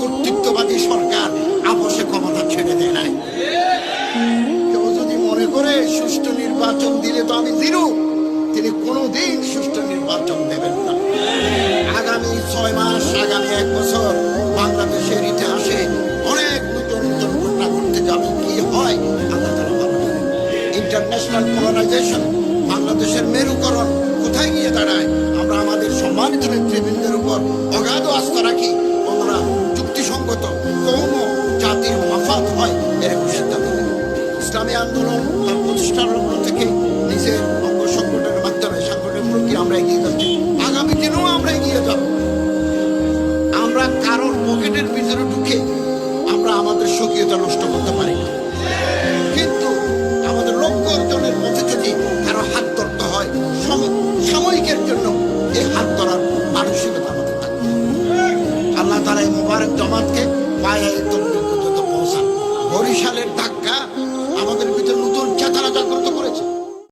কর্তৃত্ববাদী সরকার আপসে ক্ষমতা ছেড়ে দেয় নাই। কেউ যদি মনে করে সুষ্ঠু নির্বাচন দিলে তো আমি জিরো, তিনি কোনোদিন সুষ্ঠু নির্বাচন দেবেন না। আগামী ছয় মাস, আগামী এক বছর বাংলাদেশের ইতিহাসে অনেক নতুন নতুন ঘটনা ঘটতে যাবে। কি হয়? আল্লাহ ইন্টারন্যাশনাল পলারাইজেশন বাংলাদেশের মেরুকরণ কোথায় গিয়ে দাঁড়ায়? আমরা আমাদের সম্মানিত নেতৃবৃন্দের উপর অগাধ আস্থা রাখি। আমরা ইসলামী আন্দোলন প্রতিষ্ঠার থেকে নিজের অঙ্গ সংগঠনের মাধ্যমে সাংগঠনিক প্রক্রিয়া আমরা এগিয়ে যাচ্ছি? আগামী দিনেও আমরা এগিয়ে যাব। আমরা কারোর পকেটের ভিতরে ঢুকে আমরা আমাদের স্বকীয়তা নষ্ট করতে পারি না। কিন্তু আমাদের লক্ষ্য অর্জনের যদি কারও হাত ধরতে হয় সাময়িকের জন্য এই হাত ধরার মানসিকতা আমাদের আল্লাহ তারা এই মুবারক জমাতকে পায়ে তকবির